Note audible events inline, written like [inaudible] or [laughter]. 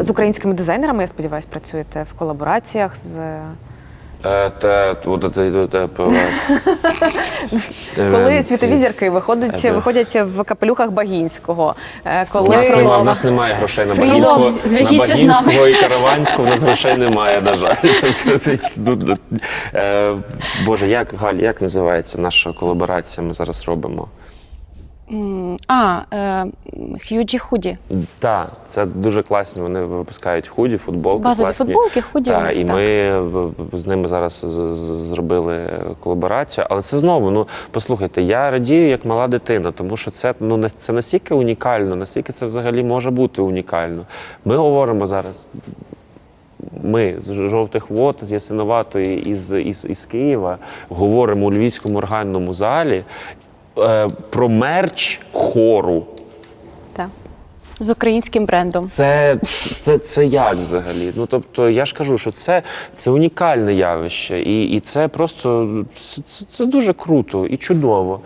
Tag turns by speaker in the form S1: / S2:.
S1: Е, З українськими дизайнерами, я сподіваюся, працюєте в колабораціях з
S2: Е, те, пе- [laughs]
S1: коли
S2: е,
S1: світові зірки виходять,
S2: Е,
S1: виходять в капелюхах Багінського. е,
S2: У нас, немає, у нас немає грошей на Багінського, на. Багінського і Караванського. У нас грошей немає, на жаль. [laughs] Е, Боже, як Галь, як називається наша колаборація? Ми зараз робимо.
S3: А, е, Х'юджі Худі.
S2: Так, це дуже класні. Вони випускають худі, футболки.
S3: Базові
S2: класні.
S3: футболки, худі
S2: Та, і
S3: так.
S2: ми з ними зараз зробили колаборацію. Але це знову, ну послухайте, я радію як мала дитина, тому що це ну це настільки унікально, настільки це взагалі може бути унікально. Ми говоримо зараз. Ми з жовтих вод, з Ясиноватої із, із, із Києва говоримо у Львівському органному залі е, про мерч хору.
S1: Так.
S3: З українським брендом.
S2: Це, це, це як взагалі? Ну тобто, я ж кажу, що це, це унікальне явище, і, і це просто це, це, це дуже круто і чудово.